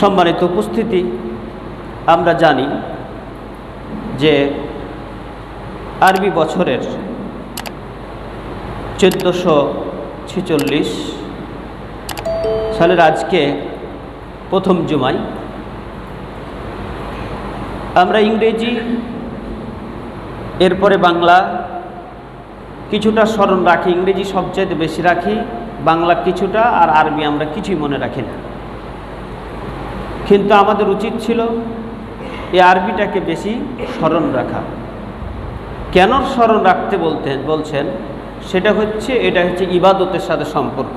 সম্মানিত উপস্থিতি, আমরা জানি যে আরবি বছরের চোদ্দোশো ছেচল্লিশ সালের আজকে প্রথম জুমাই, আমরা ইংরেজি, এরপরে বাংলা, কিছুটা স্মরণ রাখি, ইংরেজি সবচেয়ে বেশি রাখি, বাংলা কিছুটা আর আরবি আমরা কিছুই মনে রাখি না। কিন্তু আমাদের উচিত ছিল এই আরবিটাকে বেশি স্মরণ রাখা। কেন স্মরণ রাখতে বলতে বলছেন, সেটা হচ্ছে, এটা হচ্ছে ইবাদতের সাথে সম্পর্ক।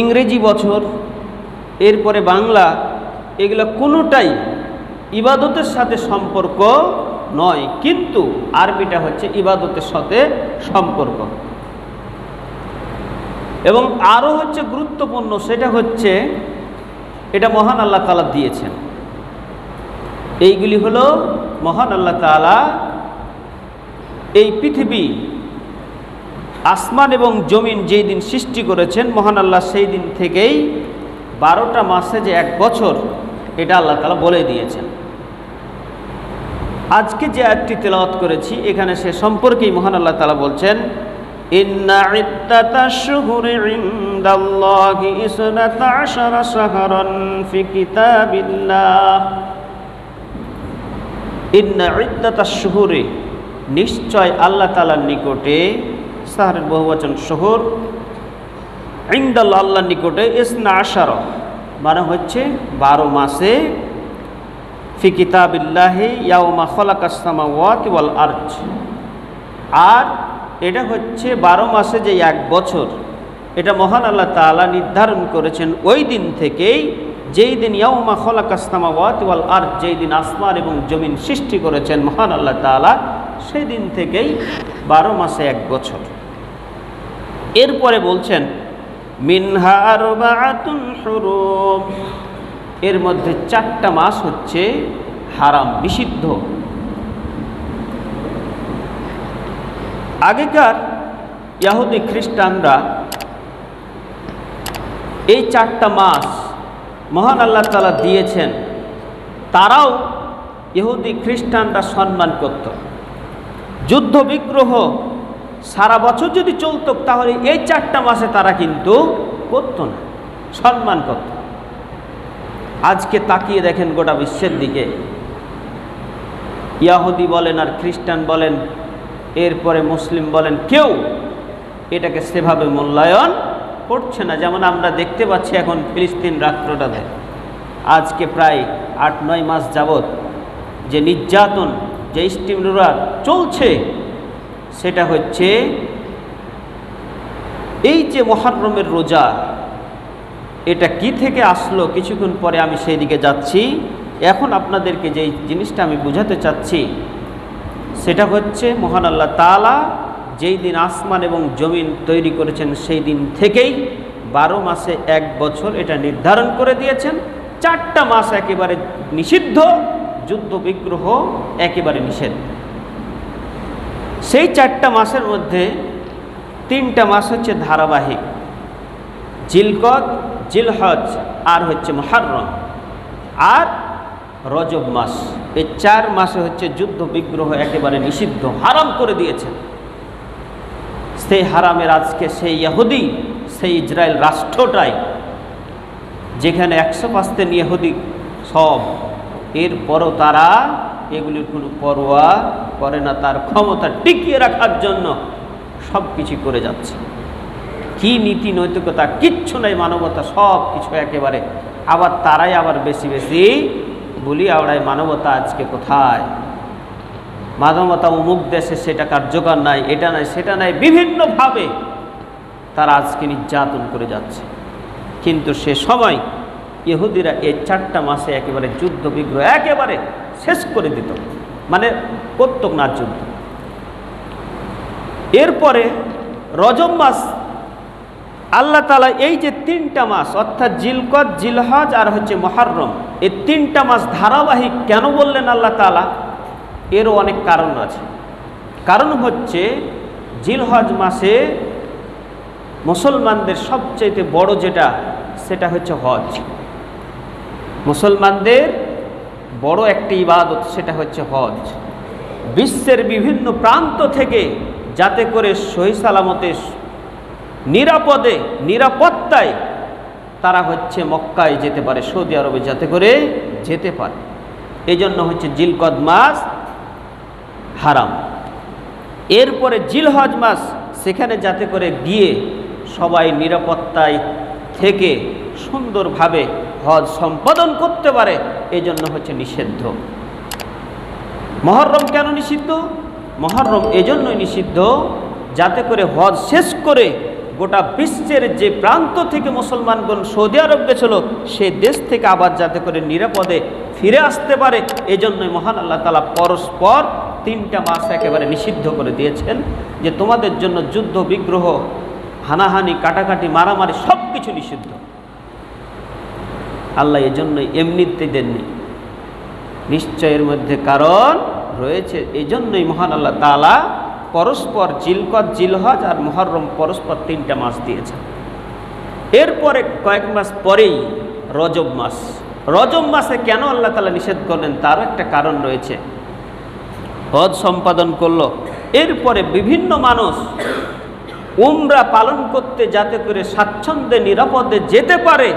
ইংরেজি বছর, এরপরে বাংলা, এগুলো কোনোটাই ইবাদতের সাথে সম্পর্ক নয়, কিন্তু আরবিটা হচ্ছে ইবাদতের সাথে সম্পর্ক। এবং আরও হচ্ছে গুরুত্বপূর্ণ, সেটা হচ্ছে এটা মহান আল্লাহ তালা দিয়েছেন। এইগুলি হলো মহান আল্লাহ তালা এই পৃথিবী, আসমান এবং জমিন যেই দিন সৃষ্টি করেছেন, মহান আল্লাহ সেই দিন থেকেই বারোটা মাসে যে এক বছর, এটা আল্লাহ তালা বলে দিয়েছেন। আজকে যে একটি তেলাওয়াত করেছি, এখানে সে সম্পর্কেই মহান আল্লাহ তালা বলছেন ইন্না ইদ্দাতা শুহুরি ইনদাল্লাহি ইসনাতা আশারা শাহরান ফি কিতাবিল্লাহ। ইন্না ইদ্দাতা শুহুরি, নিশ্চয় আল্লাহ তালার নিকটে সাহারের বহুবচন শহর ইন্দাল্লাহ আল্লাহর নিকটে ইসনা আশার মানে হচ্ছে বারো মাসে, ফি কিতাবিল্লাহি ইয়াউমা খলাকাসমা ওয়াত ওয়াল আর্জ। আর এটা হচ্ছে বারো মাসে যে এক বছর, এটা মহান আল্লাহ তালা নির্ধারণ করেছেন ওই দিন থেকেই, যেই দিন ইয়াউমা খলাকাস্তামা ওয়াত ওয়াল আর্জ যেই দিন আসমান এবং জমিন সৃষ্টি করেছেন মহান আল্লাহ তালা সেই দিন থেকেই বারো মাসে এক বছর। এরপরে বলছেন, মিনহা হুরুম, এর মধ্যে চারটা মাস হচ্ছে হারাম, নিষিদ্ধ। আগেকার ইয়াহুদি খ্রিস্টানরা এই চারটা মাস মহান আল্লাহ তালা দিয়েছেন, তারাও ইহুদি খ্রিস্টানরা সম্মান করত। যুদ্ধ বিগ্রহ সারা বছর যদি চলত, তাহলে এই চারটা মাসে তারা কিন্তু করত না, সম্মান করত। আজকে তাকিয়ে দেখেন গোটা বিশ্বের দিকে। ইয়াহুদি বলেন আর খ্রিস্টান বলেন এরপরে মুসলিম বলেন, কেউ এটাকে সেভাবে মূল্যায়ন করছে না। যেমন আমরা দেখতে পাচ্ছি এখন ফিলিস্তিন রাষ্ট্রটাতে আজকে প্রায় আট, নয় মাস যাবৎ যে নির্যাতন, যে স্টিমরা চলছে, সেটা হচ্ছে এই যে মহারমের রোজা, এটা কি থেকে আসলো? কিছুক্ষণ পরে আমি সেই দিকে যাচ্ছি। এখন আপনাদেরকে যেই জিনিসটা আমি বুঝাতে চাচ্ছি সেটা হচ্ছে মহান আল্লাহ তালা যেই দিন আসমান এবং জমিন তৈরি করেছেন সেই দিন থেকেই বারো মাসে এক বছর এটা নির্ধারণ করে দিয়েছেন। চারটা মাস একেবারে নিষিদ্ধ, যুদ্ধ বিগ্রহ একেবারে নিষেধ। সেই চারটা মাসের মধ্যে তিনটা মাস হচ্ছে ধারাবাহিক। জিলকদ, জিলহজ আর হচ্ছে মহারম আর রজব মাস। এই চার মাসে হচ্ছে যুদ্ধ, বিগ্রহ একেবারে নিষিদ্ধ, হারাম করে দিয়েছেন। সেই হারামের আজকে সেই ইহুদি, সেই ইসরায়েল রাষ্ট্রটাই, যেখানে একশো পাঁচতে ইহুদি সব, এরপরও তারা এগুলির কোনো পরোয়া করে না, তার ক্ষমতা টিকিয়ে রাখার জন্য সব কিছু করে যাচ্ছে। কি নীতি, নৈতিকতা, কিচ্ছু নাই, মানবতা, সব কিছু একেবারে। আবার তারাই আবার বেশি বেশি আওড়ায় মানবতা আজকে কোথায়? মানবতা অমুক দেশে সেটা কার্যকর নাই, এটা নাই, সেটা নাই, বিভিন্নভাবে তারা আজকে নির্যাতন করে যাচ্ছে। কিন্তু সে সময় ইহুদিরা এই চারটা মাসে একেবারে যুদ্ধ বিগ্রহ একেবারে শেষ করে দিত। মানে করত না যুদ্ধ। এরপরে রজম মাস আল্লাহ তালা এই যে তিনটা মাস, অর্থাৎ জিলকত, জিলহজ আর হচ্ছে মহারম, এই তিনটা মাস ধারাবাহিক কেন বললেন আল্লাহ তালা এরও অনেক কারণ আছে। কারণ হচ্ছে জিলহজ মাসে মুসলমানদের সবচাইতে বড় যেটা, সেটা হচ্ছে হজ। মুসলমানদের বড় একটি ইবাদত, সেটা হচ্ছে হজ। বিশ্বের বিভিন্ন প্রান্ত থেকে যাতে করে সহি সালামতে নিরাপদে, নিরাপত্তায় তারা হচ্ছে মক্কায় যেতে পারে, সৌদি আরবে যাতে করে যেতে পারে। এই জন্য হচ্ছে জিলকদ মাস হারাম। এরপরে জিলহজ মাস, সেখানে যাতে করে গিয়ে সবাই নিরাপত্তায় থেকে সুন্দরভাবে হজ সম্পাদন করতে পারে এই জন্য হচ্ছে নিষিদ্ধ। মহরম কেন নিষিদ্ধ? মহরম এজন্যই নিষিদ্ধ, যাতে করে হজ শেষ করে গোটা বিশ্বের যে প্রান্ত থেকে মুসলমানগণ সৌদি আরব গেছিল সে দেশ থেকে আবার যাতে করে নিরাপদে ফিরে আসতে পারে, এজন্যই মহান আল্লাহ তালা পরস্পর তিনটা মাস একেবারে নিষিদ্ধ করে দিয়েছেন যে তোমাদের জন্য যুদ্ধ, বিগ্রহ, হানাহানি, কাটাকাটি, মারামারি সব কিছু নিষিদ্ধ। আল্লাহ এজন্যই এমনিতে দেননি। নিশ্চয়ের মধ্যে কারণ রয়েছে এই জন্যই মহান আল্লাহ তালা পরস্পর জিলকত, জিলহজ আর মহরম পরস্পর তিনটা মাস দিয়েছে। এরপরে কয়েক মাস পরেই রজব মাস। রজব মাসে কেন আল্লাহ তালা নিষেধ করলেন তারও একটা কারণ রয়েছে। হজ সম্পাদন করল। এরপরে বিভিন্ন মানুষ উমরা পালন করতে যাতে করে স্বাচ্ছন্দ্যে, নিরাপদে যেতে পারে,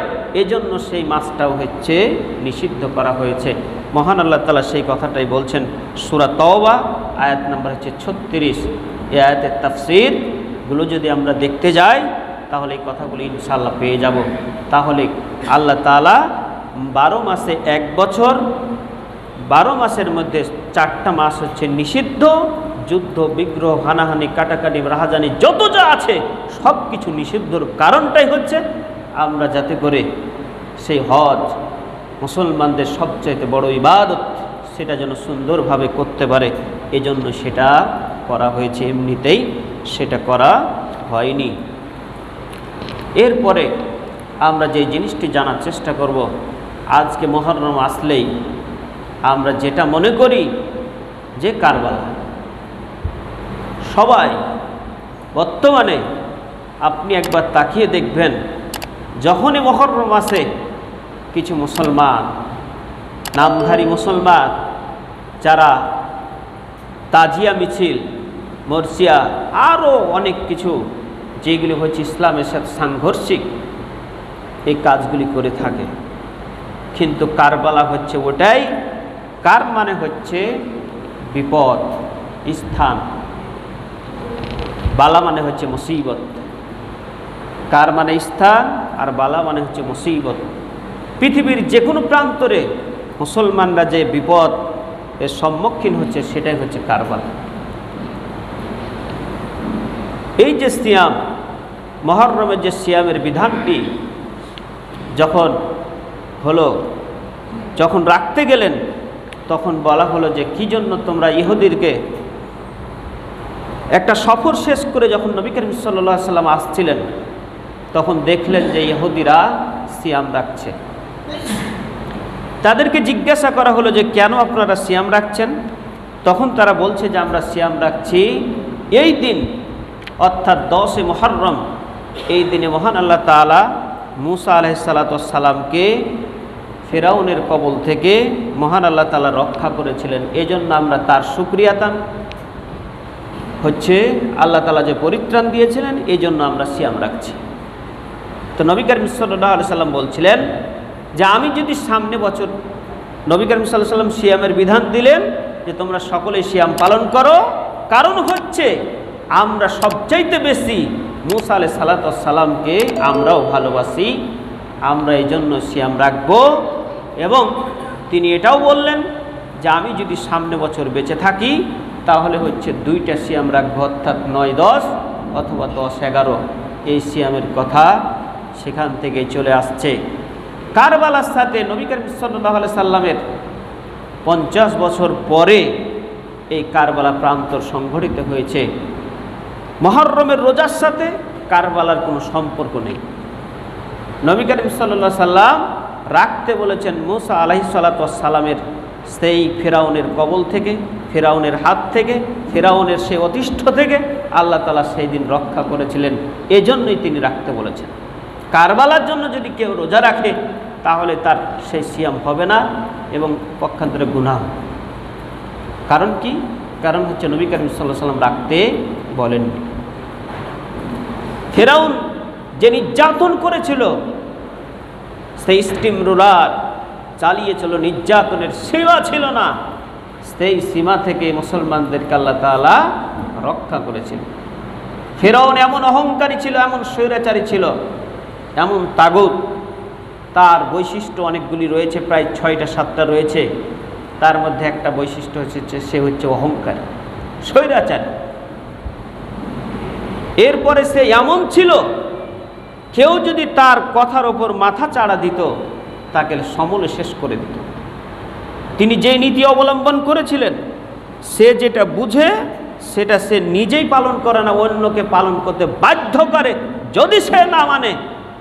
এজন্য সেই মাছটাও হচ্ছে নিষিদ্ধ করা হয়েছে। মহান আল্লাহ তালা সেই কথাটাই বলছেন সুরা তওবা, আয়াত নাম্বার হচ্ছে ছত্রিশ। এই আয়াতের তাফসিরগুলো যদি আমরা দেখতে যাই, তাহলে এই কথাগুলি ইনশাল্লাহ পেয়ে যাব। তাহলে আল্লাহ তালা বারো মাসে এক বছর, বারো মাসের মধ্যে চারটা মাস হচ্ছে নিষিদ্ধ, যুদ্ধ, বিগ্রহ, হানাহানি, কাটাকাটি, রাহাজানি, যত যা আছে সব কিছু নিষিদ্ধর কারণটাই হচ্ছে আমরা যাতে করে সেই হজ মুসলমানদের সবচাইতে বড় ইবাদত সেটা যেন সুন্দরভাবে করতে পারে, এজন্য সেটা করা হয়েছে, এমনিতেই সেটা করা হয়নি। এরপরে আমরা যে জিনিসটি জানার চেষ্টা করব, আজকে মহরম আসলেই আমরা যেটা মনে করি যে কারবালা। সবাই বর্তমানে আপনি একবার তাকিয়ে দেখবেন, যখনই মহরম আসে কিছু মুসলমান, নামধারী মুসলমান যারা তাজিয়া মিছিল মর্সিয়া আরও অনেক কিছু যেগুলি হচ্ছে ইসলামের সাথে সাংঘর্ষিক এই কাজগুলি করে থাকে। কিন্তু কারবালা হচ্ছে ওটাই, কার মানে হচ্ছে বিপদ, স্থান। বালা মানে হচ্ছে মুসিবত। কার মানে স্থান আর বালা মানে হচ্ছে মুসিবত। পৃথিবীর যে কোনো প্রান্তরে মুসলমানরা যে বিপদ এর সম্মুখীন হচ্ছে, সেটাই হচ্ছে কারবালা। এই যে সিয়াম, মহরমের যে সিয়ামের বিধানটি যখন হলো, যখন রাখতে গেলেন, তখন বলা হলো যে কি জন্য তোমরা ইহুদিরকে একটা সফর শেষ করে যখন নবী করিম সাল্লা সাল্লাম আসছিলেন, তখন দেখলেন যে ইহুদিরা সিয়াম রাখছে। তাদেরকে জিজ্ঞাসা করা হলো যে, কেন আপনারা সিয়াম রাখছেন? তখন তারা বলছে যে, আমরা সিয়াম রাখছি এই দিন, অর্থাৎ দশে মহরম এই দিনে মহান আল্লাহ তালা মুসা আলহিসাল্লাতামকে ফেরাউনের কবল থেকে মহান আল্লাহ তালা রক্ষা করেছিলেন। এজন্য আমরা তার সুক্রিয়াতাম হচ্ছে আল্লাহ তালা যে পরিত্রাণ দিয়েছিলেন এই জন্য আমরা সিয়াম রাখছি। তো নবী করিম সাল্লাহ সাল্লাম বলছিলেন যে আমি যদি সামনে বছর নবী করিম সাল্লাহ সাল্লাম সিয়ামের বিধান দিলেন যে তোমরা সকলে সিয়াম পালন করো, কারণ হচ্ছে আমরা সবচাইতে বেশি মুসা আলাই সালাতামকে আমরাও ভালোবাসি, আমরা এই জন্য সিয়াম রাখব এবং তিনি এটাও বললেন যে আমি যদি সামনে বছর বেঁচে থাকি, তাহলে হচ্ছে দুইটা সিয়াম রাখব, অর্থাৎ নয় দশ অথবা দশ এগারো। এই সিয়ামের কথা সেখান থেকে চলে আসছে। কারবালার সাথে নবী করিম সাল্লাহ সাল্লামের পঞ্চাশ বছর পরে এই কারবালা প্রান্তর সংঘটিত হয়েছে। মহরমের রোজার সাথে কারবালার কোনো সম্পর্ক নেই। নবী করিম সাল্লা সাল্লাম রাখতে বলেছেন মুসা আলাহি সাল্লামের সেই ফেরাউনের কবল থেকে, ফেরাউনের হাত থেকে, ফেরাউনের সে অতিষ্ঠ থেকে আল্লাহ তালা সেই দিন রক্ষা করেছিলেন। এজন্যই তিনি রাখতে বলেছেন। কারবালার জন্য যদি কেউ রোজা রাখে তাহলে তার সেই সিয়াম হবে না এবং পক্ষান্তরে হবে। কারণ কি? কারণ হচ্ছে নবী করিম সাল্লাহ সাল্লাম রাখতে বলেননি ফেরাউন যে নির্যাতন করেছিল, সেই স্টিম রোলার চালিয়েছিল, নির্যাতনের সীমা ছিল না। সেই সীমা থেকে মুসলমানদেরকে আল্লাহ তালা রক্ষা করেছিল ফেরাউন এমন অহংকারী ছিল, এমন স্বৈরাচারী ছিল, এমন তাগত তার বৈশিষ্ট্য অনেকগুলি রয়েছে, প্রায় ছয়টা, সাতটা রয়েছে। তার মধ্যে একটা বৈশিষ্ট্য হচ্ছে সে হচ্ছে অহংকার, স্বৈরাচারী। এরপরে সে এমন ছিল, কেউ যদি তার কথার ওপর মাথা চাড়া দিত, তাকে সমলে শেষ করে দিত। তিনি যে নীতি অবলম্বন করেছিলেন, সে যেটা বুঝে, সেটা সে নিজেই পালন করে না, অন্যকে পালন করতে বাধ্য করে। যদি সে না মানে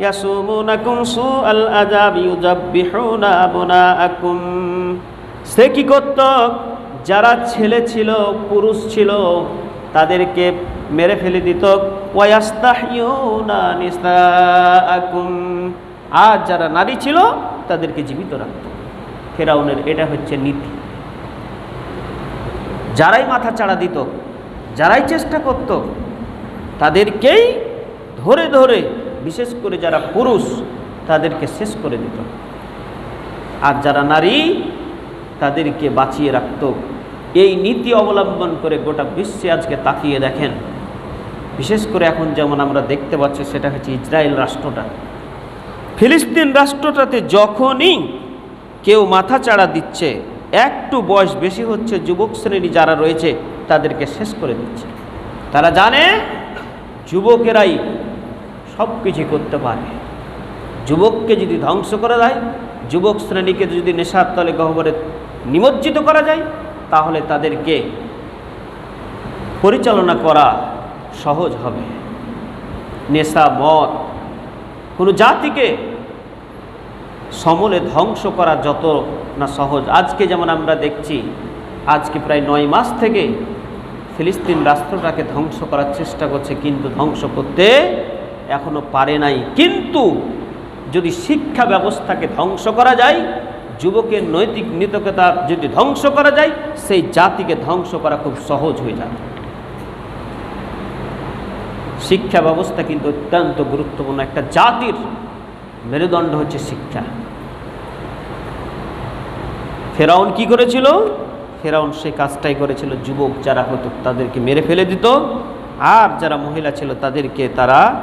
ইয়াসুমুনাকুম সুআল আযাব ইউযাব্বিহুনা আবনাআকুম। সে কি করত যারা ছেলে ছিল, পুরুষ ছিল, তাদেরকে মেরে ফেলে দিত। ওয়াস্তাহিউনা নিসাআকুম। আর যারা নারী ছিল, তাদেরকে জীবিত রাখত। ফেরাউনের এটা হচ্ছে নীতি। যারাই মাথা চাড়া দিত, যারাই চেষ্টা করত, তাদেরকেই ধরে ধরে বিশেষ করে যারা পুরুষ, তাদেরকে শেষ করে দিত। আর যারা নারী, তাদেরকে বাঁচিয়ে রাখত। এই নীতি অবলম্বন করে গোটা বিশ্বে আজকে তাকিয়ে দেখেন। বিশেষ করে এখন যেমন আমরা দেখতে পাচ্ছি, সেটা হচ্ছে ইসরায়েল রাষ্ট্রটা। ফিলিস্তিন রাষ্ট্রটাতে যখনই কেউ মাথা চাড়া দিচ্ছে, একটু বয়স বেশি হচ্ছে, যুবক শ্রেণি যারা রয়েছে, তাদেরকে শেষ করে দিচ্ছে। তারা জানে, যুবকেরাই সব কিছু করতে পারে। যুবককে যদি ধ্বংস করা যায়, যুবক শ্রেণীকে যদি নেশার তলে গহ্বরে নিমজ্জিত করা যায়, তাহলে তাদেরকে পরিচালনা করা সহজ হবে। নেশা, মদ, কোনো জাতিকে সমলে ধ্বংস করা যত না সহজ। আজকে যেমন আমরা দেখছি, আজকে প্রায় নয় মাস থেকে ফিলিস্তিন রাষ্ট্রটাকে ধ্বংস করার চেষ্টা করছে, কিন্তু ধ্বংস করতে এখনও পারে নাই। কিন্তু যদি শিক্ষা ব্যবস্থাকে ধ্বংস করা যায়, যুবকের নৈতিক নৈতিকতা যদি ধ্বংস করা যায়, সেই জাতিকে ধ্বংস করা খুব সহজ হয়ে যায়। শিক্ষা ব্যবস্থা কিন্তু অত্যন্ত গুরুত্বপূর্ণ। একটা জাতির মেরুদণ্ড হচ্ছে শিক্ষা। ফেরাউন কি করেছিল? ফেরাউন সেই কাজটাই করেছিল। যুবক যারা হতো, তাদেরকে মেরে ফেলে দিত। আর যারা মহিলা ছিল, তাদেরকে তারা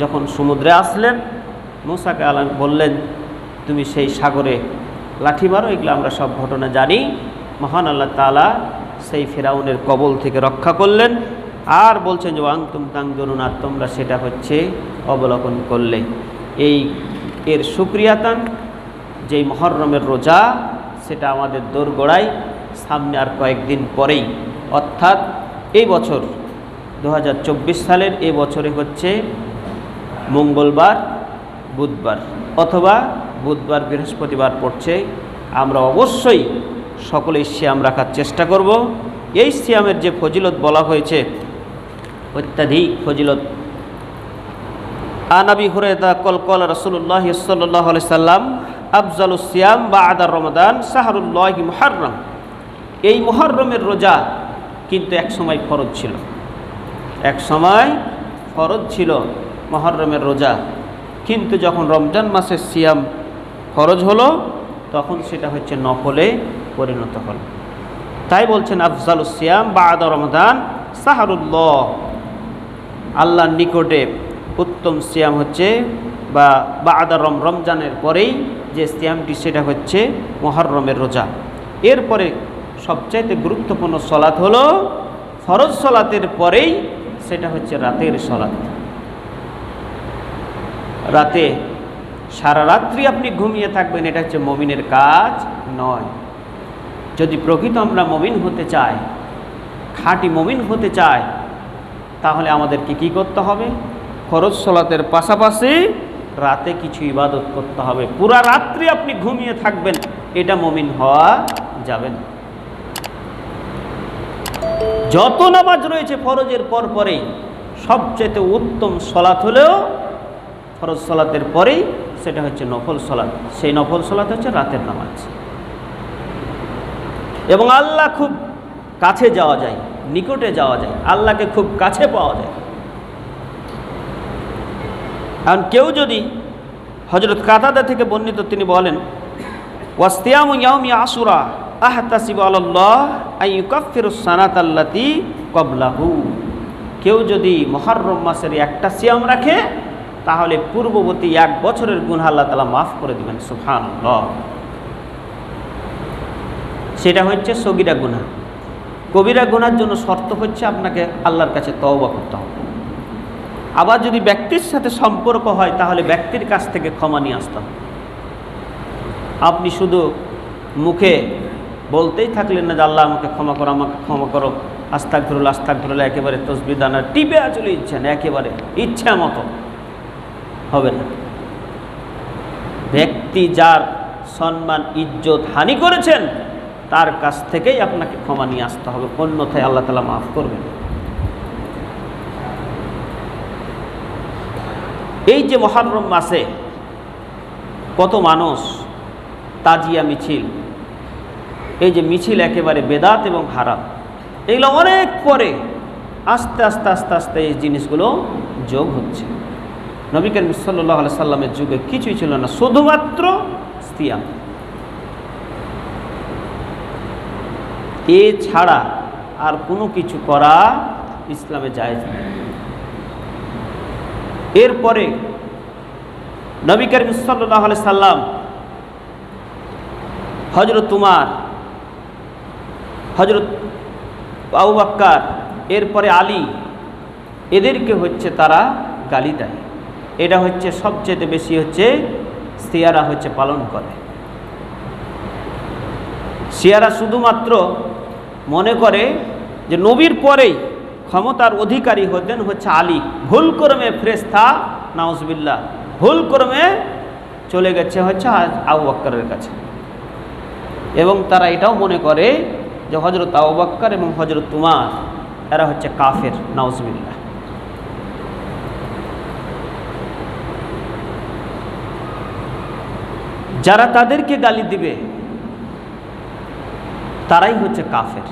যখন সমুদ্রে আসলেন, মুসাকে আলম বললেন, তুমি সেই সাগরে লাঠি মারো, এগুলো আমরা সব ঘটনা জানি। মহান আল্লাহ তালা সেই ফেরাউনের কবল থেকে রক্ষা করলেন আর বলছেন যে আংতুম তাং ধরুন আর তোমরা সেটা হচ্ছে অবলোকন করলে। এই এর সুক্রিয়াতান যেই মহরমের রোজা, সেটা আমাদের দোরগোড়ায় সামনে আর কয়েকদিন পরেই। অর্থাৎ এই বছর দু হাজার চব্বিশ সালের এ বছরে হচ্ছে মঙ্গলবার, বুধবার অথবা বুধবার বৃহস্পতিবার পড়ছে। আমরা অবশ্যই সকলেই শ্যাম রাখার চেষ্টা করব। এই শ্যামের যে ফজিলত বলা হয়েছে, অত্যাধিক ফজিলত। আনাবি হুরেদা কল কল রসুল্লাহ সাল্লাহ সাল্লাম, আফজাল সিয়াম বা আদার রমাদান সাহারুল্লাহ মুহাররম। এই মুহররমের রোজা কিন্তু এক সময় ফরজ ছিল। এক সময় ফরজ ছিল। মহরমের রোজা। কিন্তু যখন রমজান মাসের সিয়াম ফরজ হলো, তখন সেটা হচ্ছে নফলে পরিণত হল। তাই বলছেন, আফজালুস সিয়াম বা আদা রমদান সাহারুল্লাহ। আল্লাহর নিকটে উত্তম সিয়াম হচ্ছে বা বা আদা রম, রমজানের পরেই যে সিয়ামটি, সেটা হচ্ছে মহরমের রোজা। এরপরে সবচাইতে গুরুত্বপূর্ণ সলাৎ হলো ফরজ সলাতের পরেই, সেটা হচ্ছে রাতের সলাৎ। রাতে, সারা রাত্রি আপনি ঘুমিয়ে থাকবেন, এটা হচ্ছে মমিনের কাজ নয়। যদি প্রকৃত আমরা মমিন হতে চাই, খাঁটি মমিন হতে চাই, তাহলে আমাদেরকে কি করতে হবে? ফরজ সলাতের পাশাপাশি রাতে কিছু ইবাদত করতে হবে। পুরা রাত্রি আপনি ঘুমিয়ে থাকবেন, এটা মমিন হওয়া যাবে না। যত নামাজ রয়েছে ফরজের পর পরেই, সবচেয়ে উত্তম সলাৎ হলেও ফরজ সলাতের পরেই সেটা হচ্ছে নফল সলাৎ সেই নফল সলাৎ হচ্ছে রাতের নামাজ। এবং আল্লাহ খুব কাছে যাওয়া যায়, নিকটে যাওয়া যায়, আল্লাহকে খুব কাছে পাওয়া যায়। কারণ কেউ যদি হজরত কাতাদা থেকে বর্ণিত তিনি বলেন, ওয়াস্তিয়াম ইয়াউমি আসুরা আল্লাহ আইকাফির সানাত আল্লাতি কবলাহু কেউ যদি মহরম মাসের একটা সিয়াম রাখে তাহলে পূর্ববর্তী এক বছরের গুণ আল্লাহ তালা মাফ করে দিবেন সুফান সেটা হচ্ছে সগিরা গুনা কবিরা গুনার জন্য শর্ত হচ্ছে আপনাকে আল্লাহর কাছে তওবা করতে হবে। আবার যদি ব্যক্তির সাথে সম্পর্ক হয়, তাহলে ব্যক্তির কাছ থেকে ক্ষমা নিয়ে আসতে হবে। আপনি শুধু মুখে বলতেই থাকলেন না যে, আল্লাহ, আমাকে ক্ষমা করো, আমাকে ক্ষমা করো। আস্তাক ধরুল আস্তাক ধরুল একেবারে তসবি দানা টিপে চলে ইচ্ছেন একেবারে ইচ্ছা মতো। হবে না। ব্যক্তি যার সম্মান, ইজ্জত হানি করেছেন, তার কাছ থেকেই আপনাকে ক্ষমা নিয়ে আসতে হবে। অন্যথায় আল্লাহ তালা মাফ করবেন। এই যে মহারম মাসে কত মানুষ তাজিয়া মিছিল, এই যে মিছিল একেবারে বেদাত এবং হারাম, এগুলো অনেক পরে আস্তে আস্তে আস্তে আস্তে এই জিনিসগুলো যোগ হচ্ছে। নবী করিম সাল্লাহ আলি সাল্লামের যুগে কিছুই ছিল না, শুধুমাত্র স্তিয়াম এ ছাড়া আর কোনো কিছু করা ইসলামে যায় এরপরে নবী করিম সাল্লাহ আলি সাল্লাম হজরত তুমার হজরত আউবাক্কার এরপরে আলী, এদেরকে হচ্ছে তারা গালি দেয়। এটা হচ্ছে সবচেয়ে বেশি হচ্ছে সিয়ারা হচ্ছে পালন করে। সিয়ারা শুধুমাত্র মনে করে যে নবীর পরেই ক্ষমতার অধিকারী হতেন হচ্ছে আলী। ভুল করমে ফ্রেস্তা নাউজবিল্লা ভুল করমে চলে গেছে হচ্ছে আবু বাক্কারের কাছে। এবং তারা এটাও মনে করে যে হজরত আবু বাক্কার এবং হজরত তুমার এরা হচ্ছে কাফের নাউজবিল্লা যারা তাদেরকে গালি দিবে, তারাই হচ্ছে কাফের।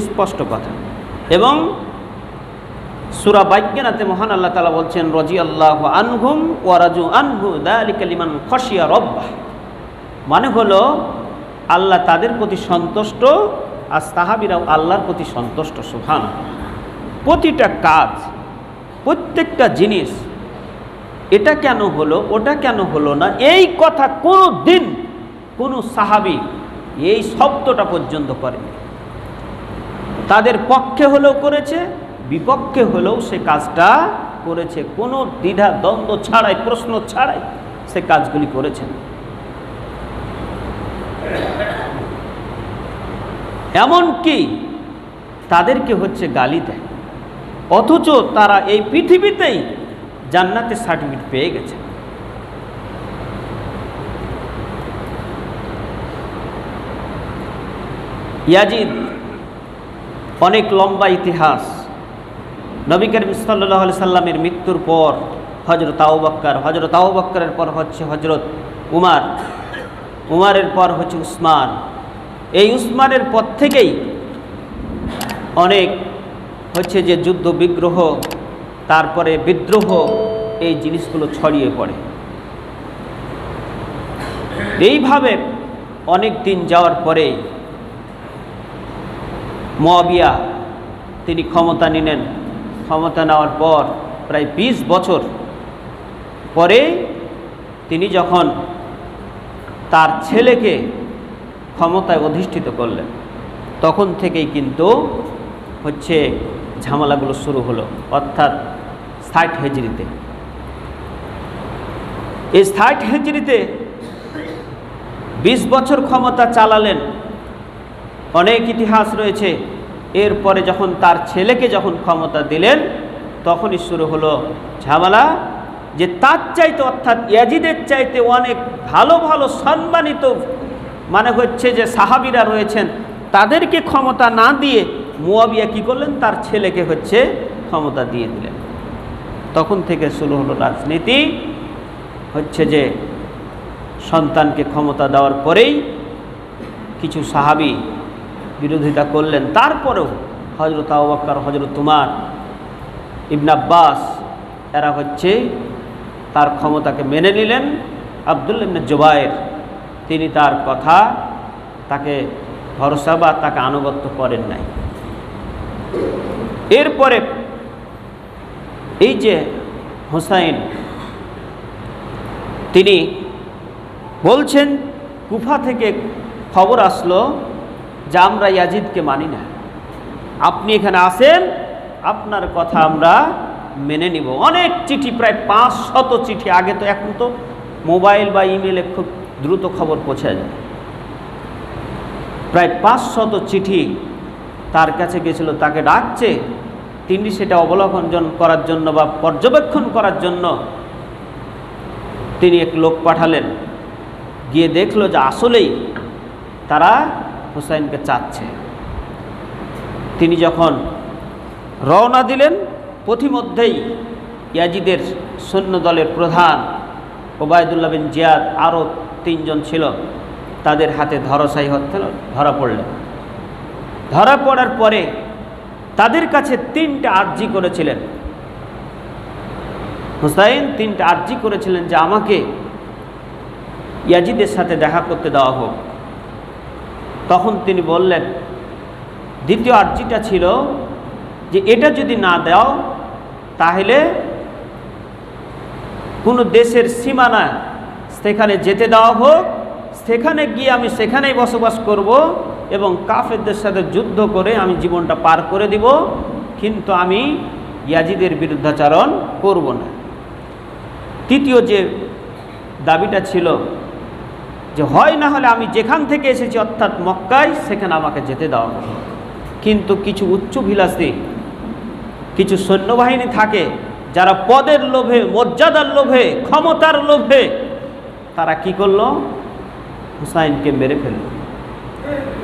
স্পষ্ট কথা। এবং সুরা বাক্যনাথে মহান আল্লাহ তালা বলছেন রজি আল্লাহ আনহুম ওয়ারাজু আনহু দালিকালিমান খসিয়া রব্বাহ। মানে হলো, আল্লাহ তাদের প্রতি সন্তুষ্ট আর সাহাবিরাও আল্লাহর প্রতি সন্তুষ্ট সুহান প্রতিটা কাজ, প্রত্যেকটা জিনিস এটা কেন হলো, ওটা কেন হলো না, এই কথা কোনো দিন কোনো সাহাবি এই শব্দটা পর্যন্ত করেনি। তাদের পক্ষে হলেও করেছে, বিপক্ষে হলেও সে কাজটা করেছে। কোনো দ্বিধা, দ্বন্দ্ব ছাড়াই, প্রশ্ন ছাড়াই সে কাজগুলি করেছেন। এমনকি তাদেরকে হচ্ছে গালি দেয়। অথচ তারা এই পৃথিবীতেই জান্নাতের সার্টিফিকেট পেয়ে গেছে। ইয়াজিদ, অনেক লম্বা ইতিহাস। নবী করিম সাল্লাহ সাল্লামের মৃত্যুর পর হজরত আউবাক্কার হজরত আউবাক্কারের পর হচ্ছে হজরত উমার, উমারের পর হচ্ছে উসমান। এই উসমানের পর থেকেই অনেক হচ্ছে যে যুদ্ধ বিগ্রহ তারপরে বিদ্রোহ এই জিনিসগুলো ছড়িয়ে পড়ে। এইভাবে অনেক দিন যাওয়ার পরে মবিয়া তিনি ক্ষমতা নিলেন। ক্ষমতা নেওয়ার পর প্রায় ২০ বছর পরে তিনি যখন তার ছেলেকে ক্ষমতায় অধিষ্ঠিত করলেন, তখন থেকেই কিন্তু হচ্ছে ঝামেলাগুলো শুরু হলো। অর্থাৎ ষাট হেজরিতে। এই ষাট হেজরিতে বিশ বছর ক্ষমতা চালালেন, অনেক ইতিহাস রয়েছে। এরপরে যখন তার ছেলেকে যখন ক্ষমতা দিলেন, তখনই শুরু হলো ঝামেলা যে তার চাইতে অর্থাৎ ইয়াজিদের চাইতে অনেক ভালো ভালো সম্মানিত মানে হচ্ছে যে সাহাবিরা রয়েছেন, তাদেরকে ক্ষমতা না দিয়ে মুয়াবিয়া কি করলেন? তার ছেলেকে হচ্ছে ক্ষমতা দিয়ে দিলেন। তখন থেকে শুরু হলো রাজনীতি। হচ্ছে যে সন্তানকে ক্ষমতা দেওয়ার পরেই কিছু সাহাবি বিরোধিতা করলেন। তারপরেও হজরত আবাক্কর হজরত তোমার ইবন আব্বাস, এরা হচ্ছে তার ক্ষমতাকে মেনে নিলেন। আবদুল ইবনে জুবায়ের তিনি তার কথা তাকে ভরসা বা তাকে আনুগত্য করেন নাই। এরপরে এই যে হোসাইন, তিনি বলছেন, কুফা থেকে খবর আসলো যে আমরা ইয়াজিদকে মানি না। আপনি এখানে আসেন, আপনার কথা আমরা মেনে নিব। অনেক চিঠি, প্রায় পাঁচ শত চিঠি, আগে তো এখন তো মোবাইল বা ইমেলে খুব দ্রুত খবর পৌঁছে যায়। প্রায় পাঁচ শত চিঠি তার কাছে গেছিল, তাকে ডাকছে তিনি সেটা অবলোকন করার জন্য বা পর্যবেক্ষণ করার জন্য তিনি এক লোক পাঠালেন। গিয়ে দেখল যে আসলেই তারা হুসাইনকে চাচ্ছে। তিনি যখন রওনা দিলেন, পথিমধ্যেই ইয়াজিদের সৈন্য দলের প্রধান ওবায়দুল্লাহ বিন জিয়াদ আরও তিনজন ছিল। তাদের হাতে ধরসাই হতে ধরা পড়লেন ধরা পড়ার পরে তাদের কাছে তিনটা আর্জি করেছিলেন। হুসাইন তিনটা আর্জি করেছিলেন যে আমাকে ইয়াজিদের সাথে দেখা করতে দেওয়া হোক। তখন তিনি বললেন, দ্বিতীয় আর্জিটা ছিল যে এটা যদি না দাও, তাহলে কোনো দেশের সীমানা সেখানে যেতে দেওয়া হোক, সেখানে গিয়ে আমি সেখানেই বসবাস করব কাফেরদের সাথে যুদ্ধ করে আমি জীবনটা পার করে দিব, কিন্তু আমি ইয়াজিদের বিরুদ্ধাচারণ করব না। তৃতীয় যে দাবিটা ছিল যে হয় না হলে আমি যেখান থেকে এসেছি অর্থাৎ মক্কায়, সেখানে আমাকে যেতে দেওয়া হবে কিন্তু কিছু উচ্চভিলাষী কিছু সৈন্যবাহিনী থাকে যারা পদের লোভে, মর্যাদার লোভে, ক্ষমতার লোভে তারা কি করল? হুসাইনকে মেরে ফেলল।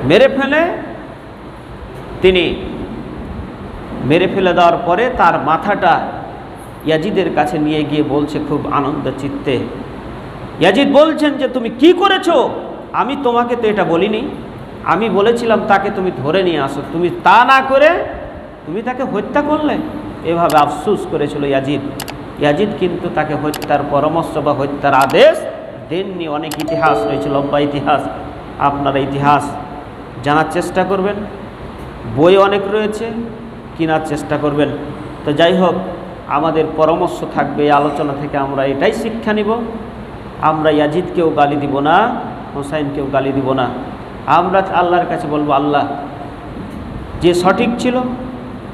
মেরে ফেলে, তিনি মেরে ফেলে দেওয়ার পরে তার মাথাটা ইয়াজিদের কাছে নিয়ে গিয়ে বলছে খুব আনন্দ চিত্তে, ইয়াজিদ বলছেন যে তুমি কি করেছ? আমি তোমাকে তো এটা বলিনি। আমি বলেছিলাম তাকে তুমি ধরে নিয়ে আসো। তুমি তা না করে তুমি তাকে হত্যা করলে। এভাবে আফসুস করেছিল ইয়াজিদ। ইয়াজিদ কিন্তু তাকে হত্যার পরামর্শ বা হত্যার আদেশ দেননি। অনেক ইতিহাস রয়েছে, লম্বা ইতিহাস। আপনারা ইতিহাস জানার চেষ্টা করবেন। বই অনেক রয়েছে, কেনার চেষ্টা করবেন। তো যাই হোক, আমাদের পরামর্শ থাকবে আলোচনা থেকে আমরা এটাই শিক্ষা নিব। আমরা ইয়াজিদকেও গালি দিব না, হোসাইনকেও গালি দিব না। আমরা আল্লাহর কাছে বলব, আল্লাহ, যে সঠিক ছিল,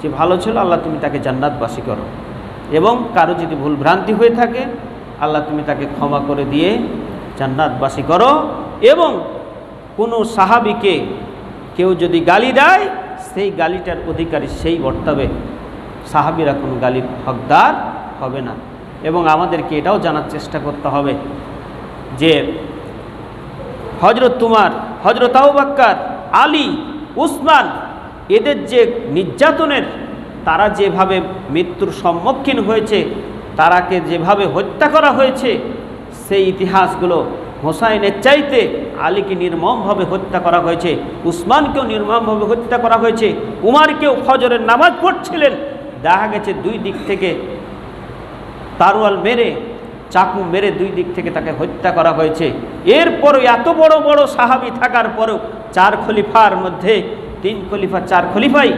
যে ভালো ছিল, আল্লাহ তুমি তাকে জান্নাতবাসী করো। এবং কারও যদি ভুল ভ্রান্তি হয়ে থাকে, আল্লাহ তুমি তাকে ক্ষমা করে দিয়ে জান্নাতবাসী করো এবং কোনো সাহাবিকে কেউ যদি গালি দেয়, সেই গালিটার অধিকারী সেই বর্তাবে সাহাবিরা কোনো গালির হকদার হবে না। এবং আমাদেরকে এটাও জানার চেষ্টা করতে হবে যে হজরত তোমার হজরত আবাক্কার আলী, উসমান এদের যে নির্যাতনের, তারা যেভাবে মৃত্যুর সম্মুখীন হয়েছে, তারাকে যেভাবে হত্যা করা হয়েছে, সেই ইতিহাসগুলো হোসাইনের চাইতে আলীকে নির্মমভাবে হত্যা করা হয়েছে, উসমানকেও নির্মমভাবে হত্যা করা হয়েছে, উমারকেও ফজরের নামাজ পড়ছিলেন। দেখা গেছে দুই দিক থেকে তারওয়াল মেরে চাকু মেরে দুই দিক থেকে তাকে হত্যা করা হয়েছে। এরপরও এত বড় বড় সাহাবি থাকার পরেও চার খলিফার মধ্যে, তিন খলিফা, চার খলিফাই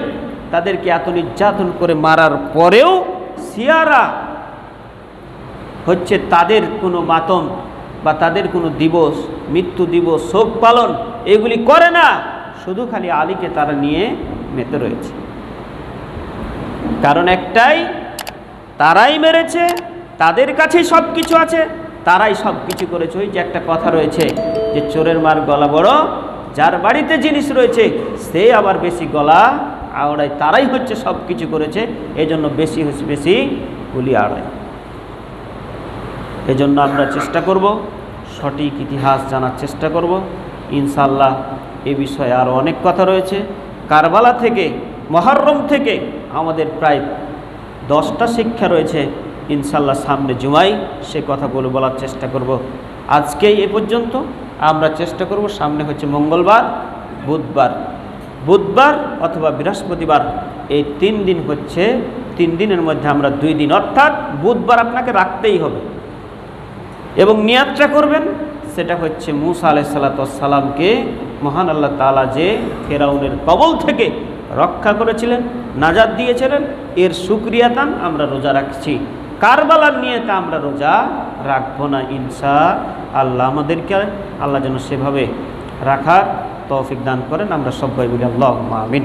তাদেরকে এত নির্যাতন করে মারার পরেও সিয়ারা হচ্ছে তাদের কোনো মাতম। বা তাদের কোনো দিবস, মৃত্যু দিবস, শোক পালন, এগুলি করে না। শুধু খালি আলীকে তারা নিয়ে মেতে রয়েছে। কারণ একটাই, তারাই মেরেছে, তাদের কাছেই সব কিছু আছে, তারাই সব কিছু করেছে। ওই যে একটা কথা রয়েছে যে চোরের মার গলা বড়, যার বাড়িতে জিনিস রয়েছে, সে আবার বেশি গলা আওড়ায়, তারাই হচ্ছে সব কিছু করেছে, এজন্য বেশি হচ্ছে, বেশি গুলি আড়ায় এজন্য আমরা চেষ্টা করব, সঠিক ইতিহাস জানার চেষ্টা করব। ইনশাল্লাহ এ বিষয়ে আরও অনেক কথা রয়েছে। কারবালা থেকে, মহরম থেকে আমাদের প্রায় দশটা শিক্ষা রয়েছে। ইনশাল্লাহ সামনে জুমাই, সে কথাগুলো বলার চেষ্টা করব। আজকেই এ পর্যন্ত। আমরা চেষ্টা করব সামনে হচ্ছে মঙ্গলবার, বুধবার। বুধবার অথবা বৃহস্পতিবার, এই তিন দিন হচ্ছে, তিন দিনের মধ্যে আমরা দুই দিন, অর্থাৎ বুধবার আপনাকে রাখতেই হবে। এবং নিয়াত্রা করবেন, সেটা হচ্ছে মুসা আলাইসাল্লাতামকে মহান আল্লাহ তালা যে ফেরাউনের কবল থেকে রক্ষা করেছিলেন নাজাদ দিয়েছিলেন, এর সুক্রিয়াতান আমরা রোজা রাখছি। কারবালার নিয়েতে আমরা রোজা রাখব না ইনসা আল্লাহ আমাদেরকে আল্লাহ যেন সেভাবে রাখার তৌফিক দান করেন, আমরা সবাই বলি আল্লাহ আমিন।